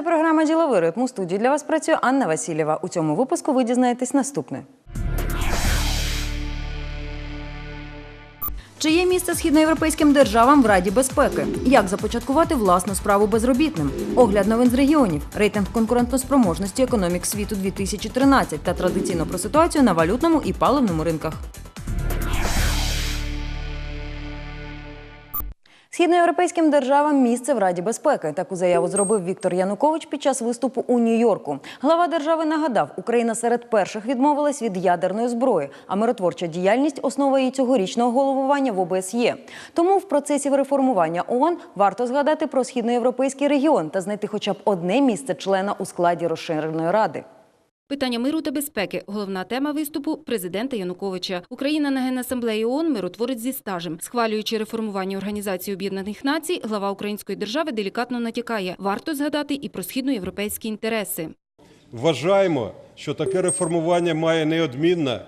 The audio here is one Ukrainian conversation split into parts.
Це програма Діловий ритм. У студії для вас працює Анна Васильєва. У цьому випуску ви дізнаєтесь наступне. Чи є місце східноєвропейським державам в Раді безпеки? Як започаткувати власну справу безробітним? Огляд новин з регіонів, рейтинг конкурентоспроможності економік світу 2013 та традиційно про ситуацію на валютному і паливному ринках. Східноєвропейським державам місце в Раді безпеки. Таку заяву зробив Віктор Янукович під час виступу у Нью-Йорку. Глава держави нагадав, Україна серед перших відмовилась від ядерної зброї, а миротворча діяльність основа її цьогорічного головування в ОБСЄ. Тому в процесі реформування ООН варто згадати про східноєвропейський регіон та знайти хоча б одне місце члена у складі розширеної ради. Питання миру та безпеки головна тема виступу президента Януковича. Україна на генасамблеї ООН миротворець зі стажем. Схвалюючи реформування Організації Об'єднаних Націй, глава української держави делікатно натякає. Варто згадати і про східноєвропейські інтереси. Вважаємо, що таке реформування має неодмінно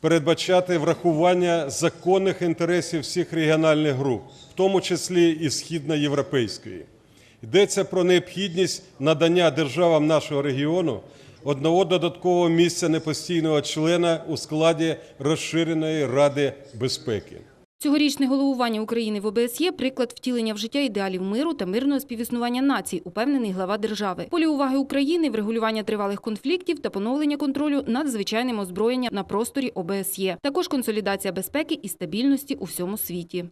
передбачати врахування законних інтересів всіх регіональних груп, в тому числі і східноєвропейської. Йдеться про необхідність надання державам нашого регіону одного додаткового місця непостійного члена у складі розширеної Ради безпеки. Цьогорічне головування України в ОБСЄ – приклад втілення в життя ідеалів миру та мирного співіснування націй, упевнений глава держави. Полі уваги України – врегулювання тривалих конфліктів та поновлення контролю над звичайним озброєнням на просторі ОБСЄ. Також консолідація безпеки і стабільності у всьому світі.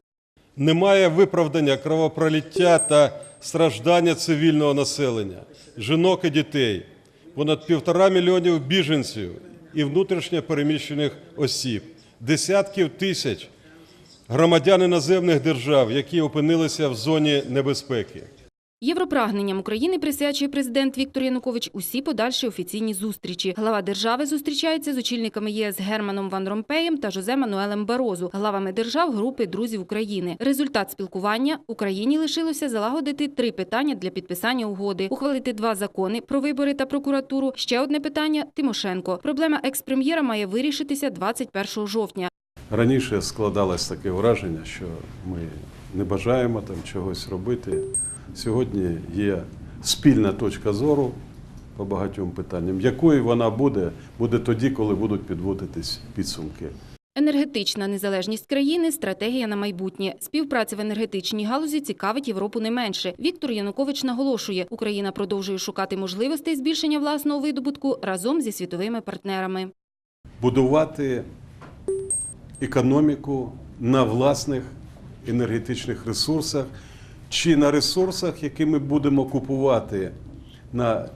Немає виправдання кровопролиття та страждання цивільного населення, жінок і дітей, понад півтора мільйонів біженців і внутрішньо переміщених осіб, десятків тисяч громадян іноземних держав, які опинилися в зоні небезпеки. Європрагненням України присвячує президент Віктор Янукович усі подальші офіційні зустрічі. Глава держави зустрічається з очільниками ЄС Германом Ван Ромпеєм та Жозе Мануелем Барозу, главами держав групи друзів України. Результат спілкування Україні лишилося залагодити три питання для підписання угоди, ухвалити два закони про вибори та прокуратуру. Ще одне питання Тимошенко. Проблема екс-прем'єра має вирішитися 21 жовтня. Раніше складалось таке враження, що ми не бажаємо там чогось робити. Сьогодні є спільна точка зору по багатьом питанням. Якою вона буде, буде тоді, коли будуть підводитись підсумки. Енергетична незалежність країни стратегія на майбутнє. Співпраця в енергетичній галузі цікавить Європу не менше. Віктор Янукович наголошує, Україна продовжує шукати можливостей збільшення власного видобутку разом зі світовими партнерами. Будувати економіку на власних енергетичних ресурсах чи на ресурсах, які ми будемо купувати на е,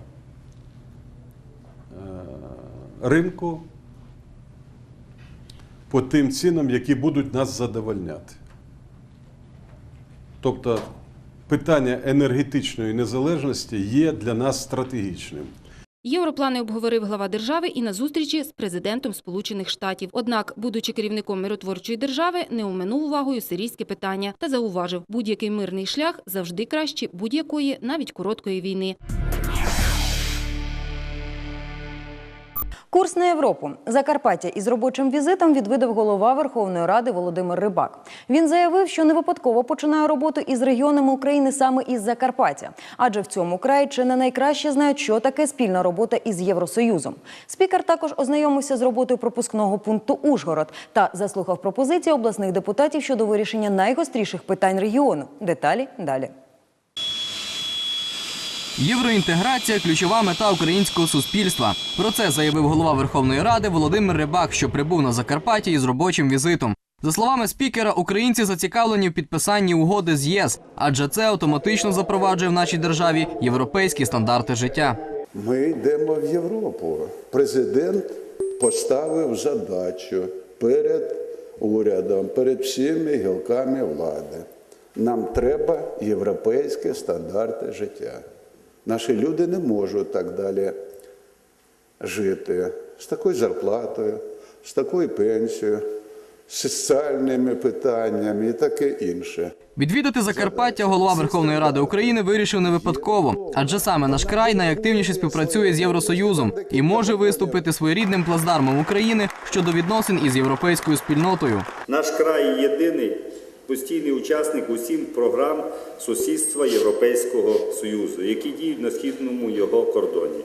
ринку по тим цінам, які будуть нас задовольняти. Тобто питання енергетичної незалежності є для нас стратегічним. Європлани обговорив глава держави і на зустрічі з президентом Сполучених Штатів. Однак, будучи керівником миротворчої держави, не оминув увагою сирійське питання та зауважив, будь-який мирний шлях завжди краще будь-якої, навіть короткої війни. Курс на Європу. Закарпаття із робочим візитом відвідав голова Верховної Ради Володимир Рибак. Він заявив, що не випадково починає роботу із регіонами України саме із Закарпаття, адже в цьому краї чи не найкраще знають, що таке спільна робота із Євросоюзом. Спікер також ознайомився з роботою пропускного пункту Ужгород та заслухав пропозиції обласних депутатів щодо вирішення найгостріших питань регіону. Деталі далі. Євроінтеграція ключова мета українського суспільства. Про це заявив голова Верховної Ради Володимир Рибак, що прибув на Закарпаття із робочим візитом. За словами спікера, українці зацікавлені в підписанні угоди з ЄС, адже це автоматично запроваджує в нашій державі європейські стандарти життя. Ми йдемо в Європу. Президент поставив задачу перед урядом, перед всіми гілками влади. Нам треба європейські стандарти життя. Наші люди не можуть так далі жити з такою зарплатою, з такою пенсією, з соціальними питаннями і таке інше. Відвідати Закарпаття голова Верховної Ради України вирішив не випадково, адже саме наш край найактивніше співпрацює з Євросоюзом і може виступити своєрідним плацдармом України щодо відносин із європейською спільнотою. Наш край єдиний постійний учасник усім програм сусідства Європейського Союзу, які діють на східному його кордоні.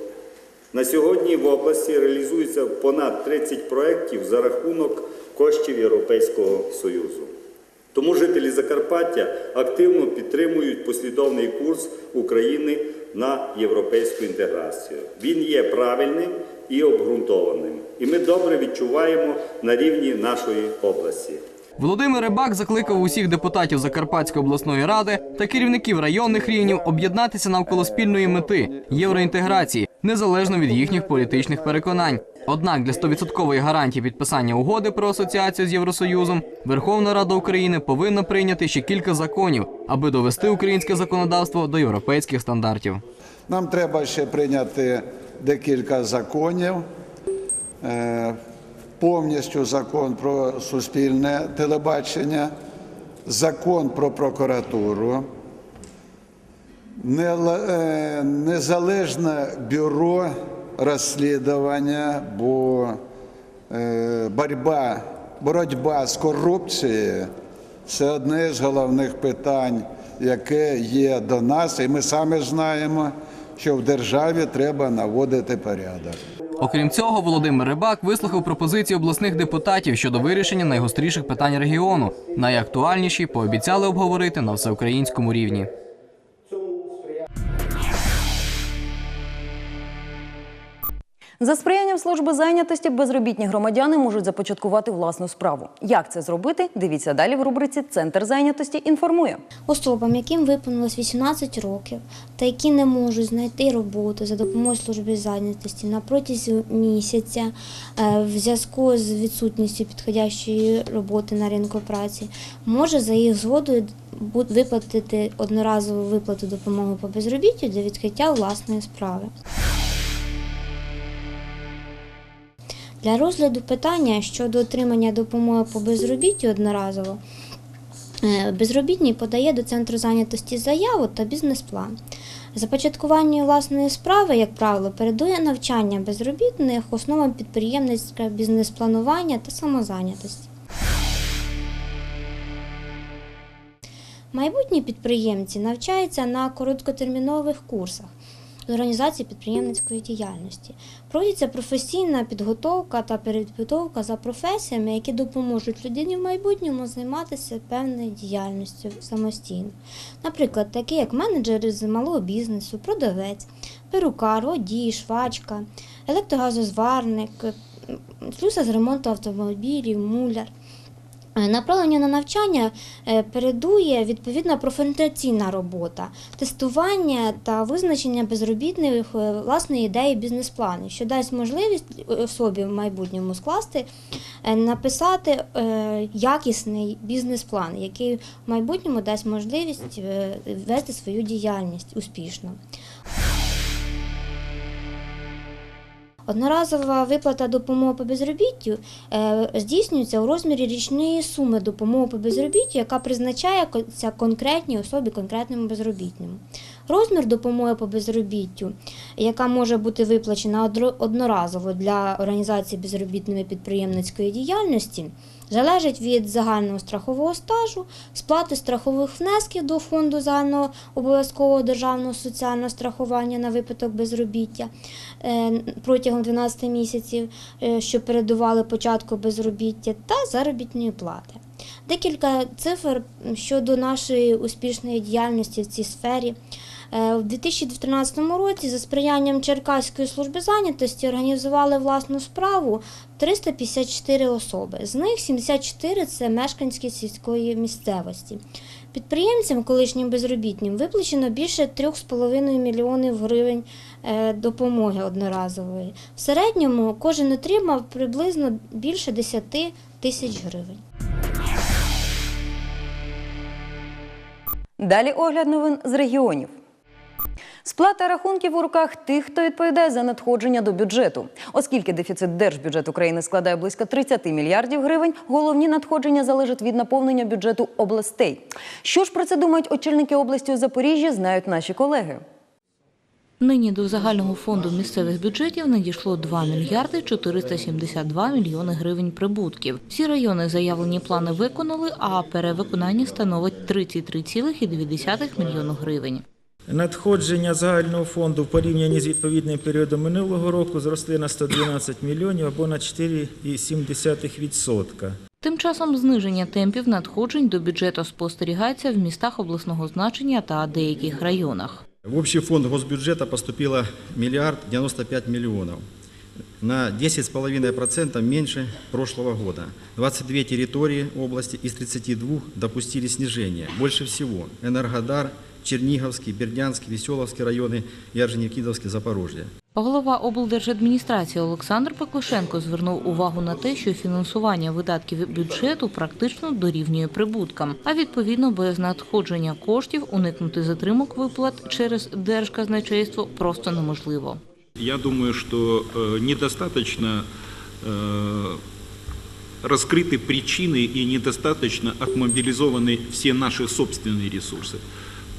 На сьогодні в області реалізується понад 30 проєктів за рахунок коштів Європейського Союзу. Тому жителі Закарпаття активно підтримують послідовний курс України на європейську інтеграцію. Він є правильним і обґрунтованим, і ми добре відчуваємо на рівні нашої області. Володимир Рибак закликав усіх депутатів Закарпатської обласної ради та керівників районних рівнів об'єднатися навколо спільної мети євроінтеграції, незалежно від їхніх політичних переконань. Однак для 100% гарантії підписання угоди про асоціацію з Євросоюзом Верховна Рада України повинна прийняти ще кілька законів, аби довести українське законодавство до європейських стандартів. Нам треба ще прийняти декілька законів. Повністю закон про суспільне телебачення, закон про прокуратуру, е, незалежне бюро розслідування, бо е, боротьба, боротьба з корупцією це одне з головних питань, яке є до нас, і ми самі знаємо, що в державі треба наводити порядок. Окрім цього, Володимир Рибак вислухав пропозиції обласних депутатів щодо вирішення найгостріших питань регіону. Найактуальніші пообіцяли обговорити на всеукраїнському рівні. За сприянням служби зайнятості безробітні громадяни можуть започаткувати власну справу. Як це зробити? Дивіться далі в рубриці Центр зайнятості інформує. Особам, яким виповнилось 18 років, та які не можуть знайти роботу за допомогою служби зайнятості на протязі місяця е, в зв'язку з відсутністю підходящої роботи на ринку праці, може за їх згодою виплатити одноразову виплату допомоги по безробіттю для відкриття власної справи. Для розгляду питання щодо отримання допомоги по безробіттю одноразово Е, Безробітний подає до центру зайнятості заяву та бізнес-план. Започаткування власної справи, як правило, передує навчання безробітних основам підприємницького бізнес-планування та самозайнятості. Майбутні підприємці навчаються на короткотермінових курсах з організації підприємницької діяльності. Проводиться професійна підготовка та перепідготовка за професіями, які допоможуть людині в майбутньому займатися певною діяльністю самостійно. Наприклад, такі як менеджери з малого бізнесу, продавець, перукар, водій, швачка, електрогазозварник, слюсар з ремонту автомобілів, муляр. Е, Направлення на навчання е, передує відповідна профорієнтаційна робота, тестування та визначення безробітних е, власної ідеї бізнес-плану, що дасть можливість особі в майбутньому скласти, написати якісний бізнес-план, який в майбутньому дасть можливість вести свою діяльність успішно. Одноразова виплата допомоги по безробіттю е, здійснюється у розмірі річної суми допомоги по безробіттю, яка призначається конкретній особі, конкретному безробітному. Розмір допомоги по безробіттю, яка може бути виплачена одноразово для організації безробітної підприємницької діяльності, залежить від загального страхового стажу, сплати страхових внесків до фонду загального обов'язкового державного соціального страхування на випадок безробіття е, протягом 12 місяців, е, що передували початку безробіття, та заробітної плати. Декілька цифр щодо нашої успішної діяльності в цій сфері. Е, У 2013 році за сприянням Черкаської служби зайнятості організували власну справу 354 особи. З них 74 – це мешканські сільської місцевості. Підприємцям, колишнім безробітнім, виплачено більше 3,5 мільйонів гривень е, допомоги одноразової. В середньому кожен отримав приблизно більше 10 тисяч гривень. Далі огляд новин з регіонів. Сплата рахунків у руках тих, хто відповідає за надходження до бюджету. Оскільки дефіцит держбюджету України складає близько 30 мільярдів гривень, головні надходження залежать від наповнення бюджету областей. Що ж про це думають очільники області у Запоріжжі, знають наші колеги. Нині до загального фонду місцевих бюджетів надійшло 2 мільярди 472 мільйони гривень прибутків. Всі райони заявлені плани виконали, а перевиконання становить 33,2 мільйону гривень. Надходження загального фонду в порівнянні з відповідним періодом минулого року зросли на 112 мільйонів або на 4,7%. Тим часом зниження темпів надходжень до бюджету спостерігається в містах обласного значення та деяких районах. В общий фонд госбюджета поступило миллиард 95 миллионов. На 10,5% меньше прошлого года. 22 территории области из 32 допустили снижение. Больше всего Энергодар, Черниговский, Бердянский, Веселовский районы и Орджоникидовский, Запорожье. Голова облдержадміністрації Олександр Пеклишенко звернув увагу на те, що фінансування видатків бюджету практично дорівнює прибуткам, а відповідно без надходження коштів уникнути затримок виплат через держказначейство просто неможливо. Я думаю, что э, недостаточно э, раскрыты причины и недостаточно отмобилизованы все наши собственные ресурсы.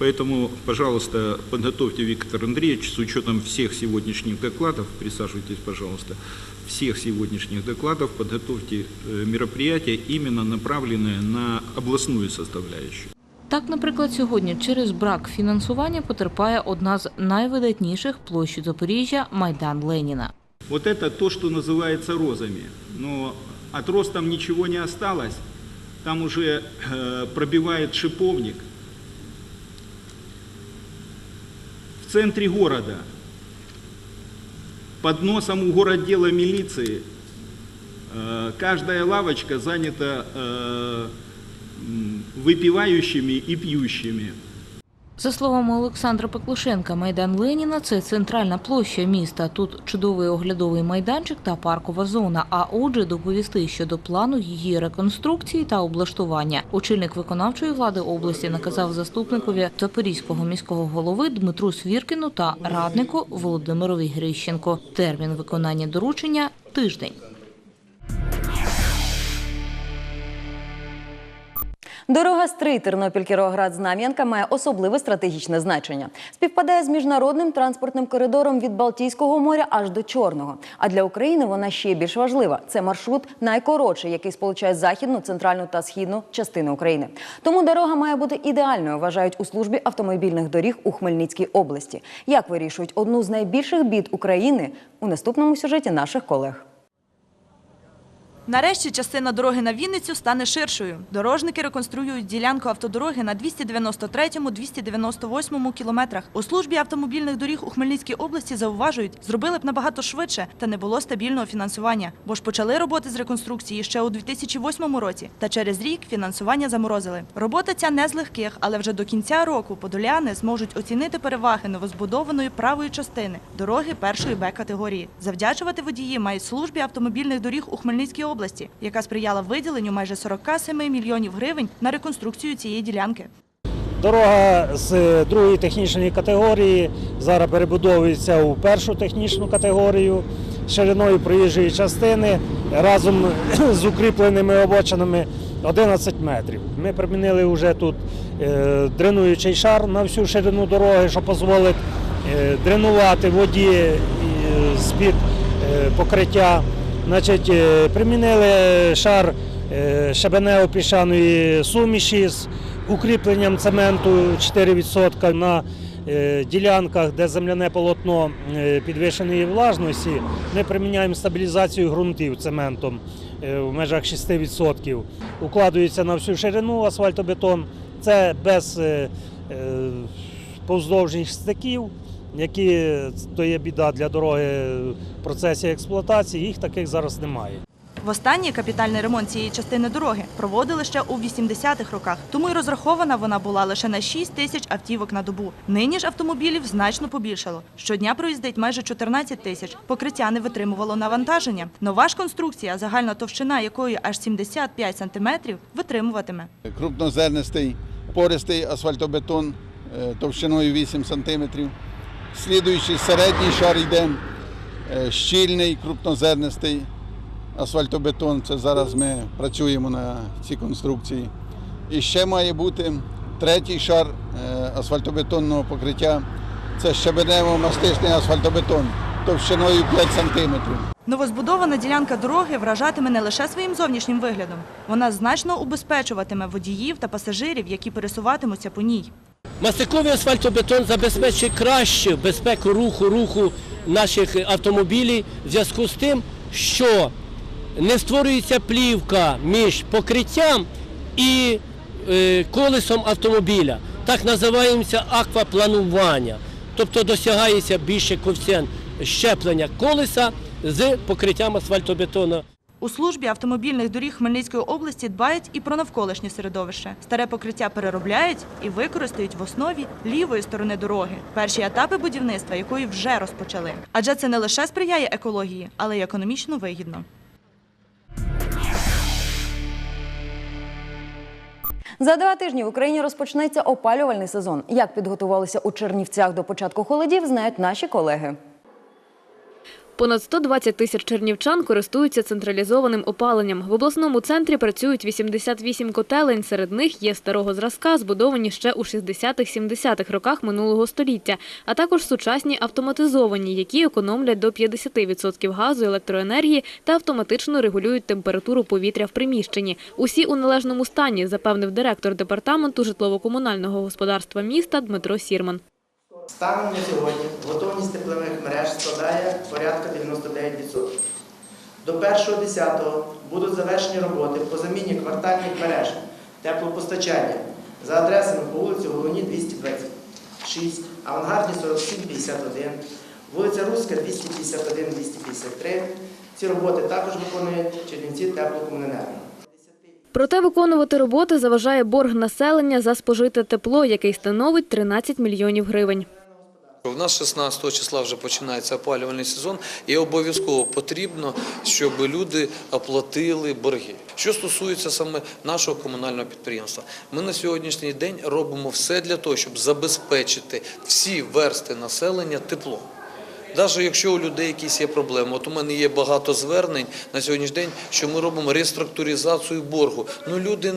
Поэтому, пожалуйста, подготовьте, Виктор Андреевич, с учетом всех сегодняшних докладов, присаживайтесь, пожалуйста, всех сегодняшних докладов, подготовьте э, мероприятия, именно направленные на областную составляющую. Так, наприклад, сьогодні через брак фінансування потерпає одна з найвидатніших площ Запоріжжя Майдан Леніна. Вот это то, что называется розами. Но от роз там ничего не осталось. Там уже э, пробивает шиповник. В центре города, под носом у городдела милиции, э, каждая лавочка занята э, выпивающими и пьющими. За словами Олександра Пеклушенка, Майдан Леніна це центральна площа міста. Тут чудовий оглядовий майданчик та паркова зона. А отже, доповісти щодо плану її реконструкції та облаштування. Очільник виконавчої влади області наказав заступникові Запорізького міського голови Дмитру Свіркіну та раднику Володимирові Грищенко. Термін виконання доручення тиждень. Дорога Стрий Тернопіль Кіровоград Знам'янка має особливе стратегічне значення. Співпадає з міжнародним транспортним коридором від Балтійського моря аж до Чорного. А для України вона ще більш важлива. Це маршрут найкоротший, який сполучає західну, центральну та східну частини України. Тому дорога має бути ідеальною, вважають у службі автомобільних доріг у Хмельницькій області. Як вирішують одну з найбільших бід України у наступному сюжеті наших колег. Нарешті частина дороги на Вінницю стане ширшою. Дорожники реконструюють ділянку автодороги на 293-298 кілометрах. У службі автомобільних доріг у Хмельницькій області зауважують, зробили б набагато швидше, та не було стабільного фінансування. Бо ж почали роботи з реконструкції ще у 2008 році, та через рік фінансування заморозили. Робота ця не з легких, але вже до кінця року подоляни зможуть оцінити переваги новозбудованої правої частини дороги першої Б категорії. Завдячувати водії мають службі автомобільних доріг у Хмельницькій області, яка сприяла виділенню майже 47 мільйонів гривень на реконструкцію цієї ділянки. Дорога з другої технічної категорії зараз перебудовується у першу технічну категорію шириною проїжджої частини разом з укріпленими обочинами 11 метрів. Ми примінили вже тут е, дренуючий шар на всю ширину дороги, що дозволить е, дренувати воді е, з-під покриття. Значить, е, примінили шар е, щебенево-піщаної суміші з укріпленням цементу 4% на е, ділянках, де земляне полотно підвищеної влажності. Ми приміняємо стабілізацію ґрунтів цементом в межах 6%. Укладується на всю ширину асфальтобетон. Це без повздовжніх стиків, які то є біда для дороги в процесі експлуатації. Їх таких зараз немає. Востаннє капітальний ремонт цієї частини дороги проводили ще у 80-х роках, тому й розрахована вона була лише на 6 тисяч автівок на добу. Нині ж автомобілів значно побільшало. Щодня проїздить майже 14 тисяч. Покриття не витримувало навантаження. Нова ж конструкція, загальна товщина якої аж 75 сантиметрів, витримуватиме. крупнозернистий пористий асфальтобетон е, товщиною 8 см. Слідуючий середній шар йде е, щільний крупнозернистий асфальтобетон. Це зараз ми працюємо на цій конструкції. І ще має бути третій шар е, асфальтобетонного покриття Це щебенево-мастичний асфальтобетон товщиною 5 сантиметрів. Новозбудована ділянка дороги вражатиме не лише своїм зовнішнім виглядом. Вона значно убезпечуватиме водіїв та пасажирів, які пересуватимуться по ній. Мастиковий асфальтобетон забезпечить кращу безпеку руху руху наших автомобілів в зв'язку з тим, що не створюється плівка між покриттям і е, колесом автомобіля. Так називається аквапланування. Тобто досягається більше коефіцієнт щеплення колеса з покриттям асфальтобетону. У службі автомобільних доріг Хмельницької області дбають і про навколишнє середовище. Старе покриття переробляють і використають в основі лівої сторони дороги. Перші етапи будівництва якої вже розпочали. Адже це не лише сприяє екології, але й економічно вигідно. За два тижні в Україні розпочнеться опалювальний сезон. Як підготувалися у Чернівцях до початку холодів, знають наші колеги. Понад 120 тисяч чернівчан користуються централізованим опаленням. В обласному центрі працюють 88 котелень. Серед них є старого зразка, збудовані ще у 60-70-х роках минулого століття, а також сучасні автоматизовані, які економлять до 50% газу, електроенергії та автоматично регулюють температуру повітря в приміщенні. Усі у належному стані, запевнив директор департаменту житлово-комунального господарства міста Дмитро Сірман. Станом на сьогодні готовність теплових мереж складає порядка 99%. До 1.10 будуть завершені роботи по заміні квартальних мереж теплопостачання за адресами по вулиці Головні 226, Авангардні 4751, вулиця Руська 251-253. Ці роботи також виконують Чернівці теплокомуненерго. Проте виконувати роботи заважає борг населення за спожите тепло, який становить 13 мільйонів гривень. У нас 16 числа вже починається опалювальний сезон, і обов'язково потрібно, щоб люди оплатили борги. Що стосується саме нашого комунального підприємства, ми на сьогоднішній день робимо все для того, щоб забезпечити всі версти населення теплом. Навіть якщо у людей якісь є проблеми, от у мене є багато звернень на сьогоднішній день, що ми робимо реструктуризацію боргу. Ну люди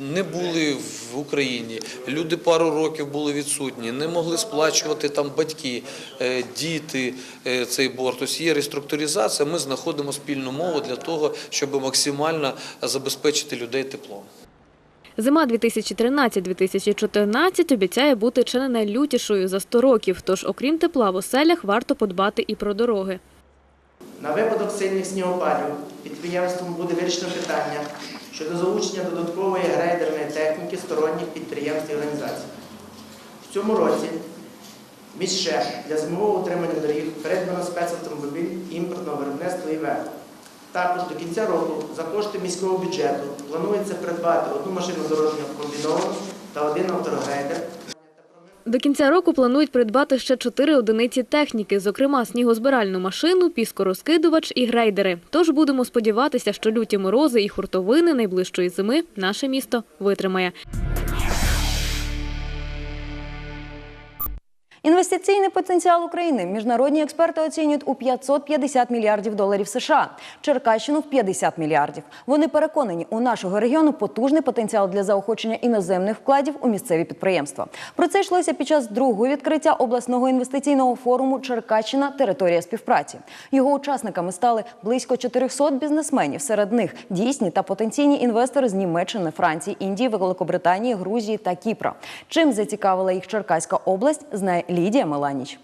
не були в Україні, люди пару років були відсутні, не могли сплачувати там батьки, е, діти е, цей борг. Тобто є реструктуризація. Ми знаходимо спільну мову для того, щоб максимально забезпечити людей теплом. Зима 2013-2014 обіцяє бути чи не найлютішою за 100 років, тож окрім тепла в оселях варто подбати і про дороги. На випадок сильних снігопадів підприємством буде вирішено питання щодо залучення додаткової грейдерної техніки сторонніх підприємств і організацій. В цьому році міще для зимового утримання доріг передбано спецавтомобіль імпортного виробництва ІВ. Також до кінця року за кошти міського бюджету планується придбати одну машину дорожнього комбіновану та один автогрейдер До кінця року планують придбати ще чотири одиниці техніки, зокрема снігозбиральну машину, піскорозкидувач і грейдери. Тож будемо сподіватися, що люті морози і хуртовини найближчої зими наше місто витримає. Інвестиційний потенціал України міжнародні експерти оцінюють у 550 мільярдів доларів США, Черкащину в 50 мільярдів. Вони переконані, у нашого регіону потужний потенціал для заохочення іноземних вкладів у місцеві підприємства. Про це йшлося під час другого відкриття обласного інвестиційного форуму Черкащина територія співпраці. Його учасниками стали близько 400 бізнесменів. Серед них дійсні та потенційні інвестори з Німеччини, Франції, Індії, Великобританії, Грузії та Кіпра. Чим зацікавила їх Черкаська область, знає Лідія Меланіч.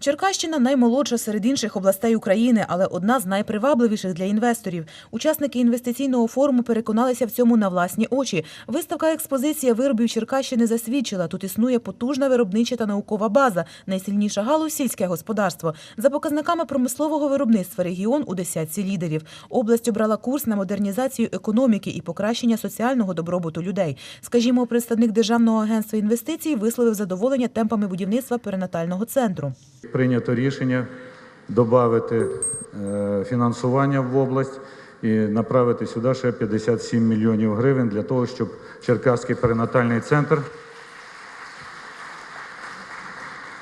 Черкащина наймолодша серед інших областей України, але одна з найпривабливіших для інвесторів. Учасники інвестиційного форуму переконалися в цьому на власні очі. Виставка експозиція виробів Черкащини засвідчила. Тут існує потужна виробнича та наукова база, найсильніша галузь сільське господарство. За показниками промислового виробництва регіон у десятці лідерів. Область обрала курс на модернізацію економіки і покращення соціального добробуту людей. Скажімо, представник Державного агентства інвестицій висловив задоволення темпами будівництва перинатального центру. Прийнято рішення додати фінансування в область і направити сюди ще 57 мільйонів гривень для того, щоб Черкаський перинатальний центр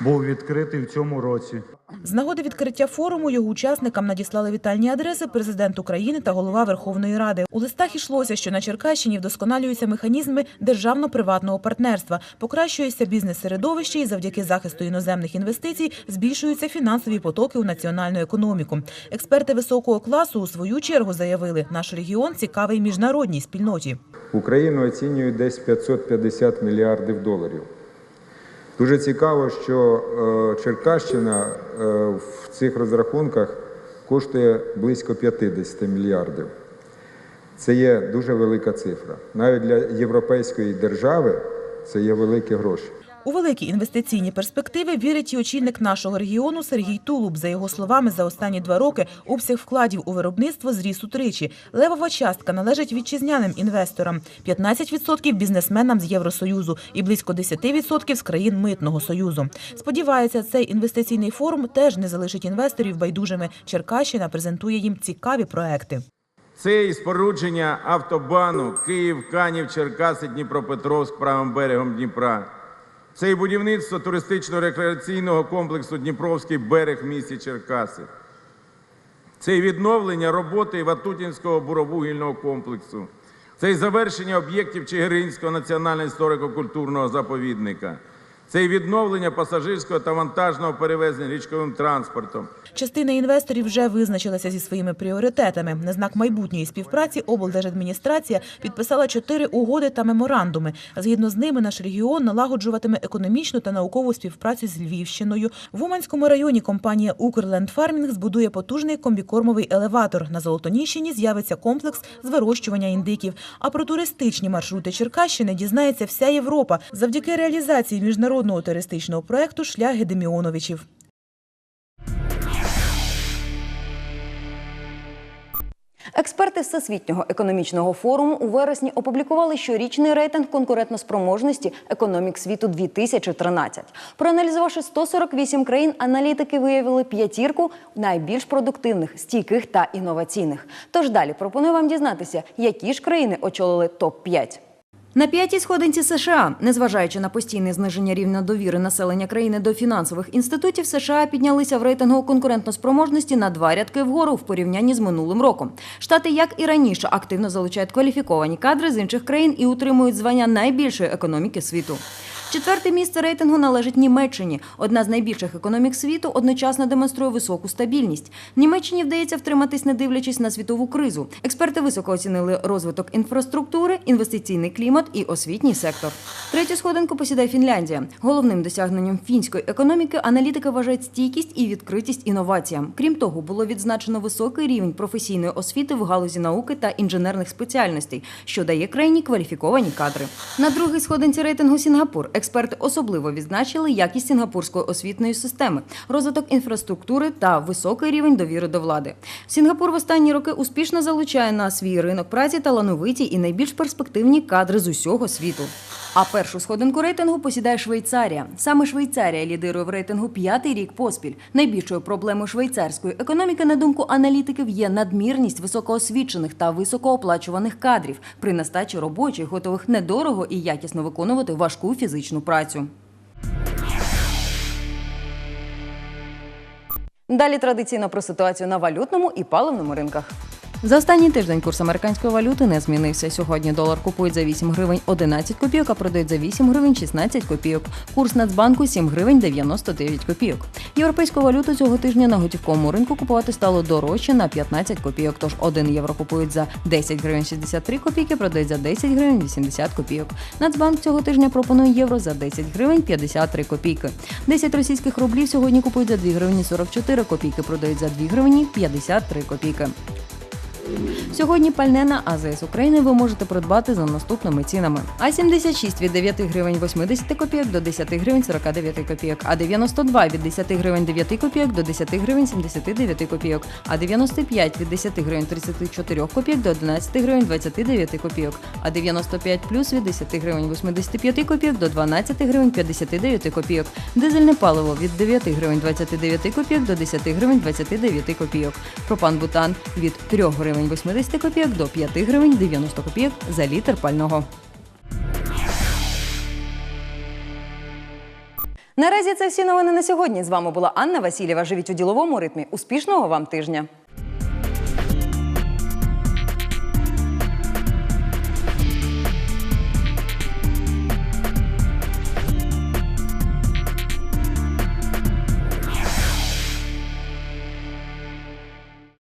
був відкритий в цьому році. З нагоди відкриття форуму його учасникам надіслали вітальні адреси президент України та голова Верховної Ради. У листах йшлося, що на Черкащині вдосконалюються механізми державно-приватного партнерства, покращується бізнес-середовище і завдяки захисту іноземних інвестицій збільшуються фінансові потоки у національну економіку. Експерти високого класу у свою чергу заявили, наш регіон цікавий міжнародній спільноті. Україну оцінюють десь 550 мільярдів доларів. Дуже цікаво, що е, Черкащина е, в цих розрахунках коштує близько 50 мільярдів. Це є дуже велика цифра. Навіть для європейської держави це є великі гроші. У великі інвестиційні перспективи вірить і очільник нашого регіону Сергій Тулуб. За його словами, за останні два роки обсяг вкладів у виробництво зріс утричі. Левова частка належить вітчизняним інвесторам, 15% – бізнесменам з Євросоюзу і близько 10% з країн Митного союзу. Сподівається, цей інвестиційний форум теж не залишить інвесторів байдужими. Черкащина презентує їм цікаві проекти. Це і спорудження автобану Київ, Канів, Черкаси, Дніпропетровськ правим берегом Дніпра. Це і будівництво туристично-рекреаційного комплексу Дніпровський берег в місті Черкаси. Це і відновлення роботи Ватутінського буровугільного комплексу. Це і завершення об'єктів Чигиринського національного історико-культурного заповідника. Це і відновлення пасажирського та вантажного перевезення річковим транспортом. Частина інвесторів вже визначилася зі своїми пріоритетами. На знак майбутньої співпраці облдержадміністрація підписала чотири угоди та меморандуми. Згідно з ними, наш регіон налагоджуватиме економічну та наукову співпрацю з Львівщиною. В Уманському районі компанія «Укрлендфармінг» збудує потужний комбікормовий елеватор. На Золотоніщині з'явиться комплекс з вирощування індиків. А про туристичні маршрути Черкащини дізнається вся Європа завдяки реалізації міжнародного туристичного проекту «Шлях Гедеміоновичів». Експерти Всесвітнього економічного форуму у вересні опублікували щорічний рейтинг конкурентноспроможності економік світу 2013. Проаналізувавши 148 країн, аналітики виявили п'ятірку найбільш продуктивних, стійких та інноваційних. Тож далі пропоную вам дізнатися, які ж країни очолили топ 5 на п'ятій сходинці США, незважаючи на постійне зниження рівня довіри населення країни до фінансових інститутів, США піднялися в рейтингу конкурентноспроможності на два рядки вгору в порівнянні з минулим роком. Штати, як і раніше, активно залучають кваліфіковані кадри з інших країн і утримують звання найбільшої економіки світу. Четверте місце рейтингу належить Німеччині. Одна з найбільших економік світу одночасно демонструє високу стабільність. Німеччині вдається втриматись, не дивлячись на світову кризу. Експерти високо оцінили розвиток інфраструктури, інвестиційний клімат і освітній сектор. Третю сходинку посідає Фінляндія. Головним досягненням фінської економіки аналітики вважають стійкість і відкритість інноваціям. Крім того, було відзначено високий рівень професійної освіти в галузі науки та інженерних спеціальностей, що дає країні кваліфіковані кадри. На другій сходинці рейтингу Сінгапур. Експерти особливо відзначили якість сінгапурської освітної системи, розвиток інфраструктури та високий рівень довіри до влади. Сінгапур в останні роки успішно залучає на свій ринок праці талановиті і найбільш перспективні кадри з усього світу. А першу сходинку рейтингу посідає Швейцарія. Саме Швейцарія лідирує в рейтингу п'ятий рік поспіль. Найбільшою проблемою швейцарської економіки, на думку аналітиків, є надмірність високоосвічених та високооплачуваних кадрів при нестачі робочих, готових недорого і якісно виконувати важку фізичну працю. Далі традиційно про ситуацію на валютному і паливному ринках. За останній тиждень курс американської валюти не змінився. Сьогодні долар купують за 8 гривень 11 копійок, а продають за 8 гривень 16 копійок. Курс Нацбанку 7 гривень 99 копійок. Європейську валюту цього тижня на готівковому ринку купувати стало дорожче на 15 копійок. Тож 1 євро купують за 10 гривень 63 копійки, продають за 10 гривень 80 копійок. Нацбанк цього тижня пропонує євро за 10 гривень 53 копійки. 10 російських рублів сьогодні купують за 2 гривні 44 копійки, продають за 2 гривні 53 копійки. Сьогодні пальне на АЗС України ви можете придбати за наступними цінами. А76 від 9 гривень 80 копійок до 10 гривень 49 копійок, А92 від 10 гривень 9 копійок до 10 гривень 79 копійок, А95 від 10 гривень 34 копійок до 11 гривень 29 копійок, А95 плюс від 10 гривень 85 копійок до 12 гривень 59 копійок. Дизельне паливо від 9 гривень 29 копійок до 10 гривень 29 копійок. Пропан-бутан від 3 гривень 80 копійок до 5 гривень 90 копійок за літр пального. Наразі це всі новини на сьогодні. З вами була Анна Васильєва. Живіть у діловому ритмі. Успішного вам тижня.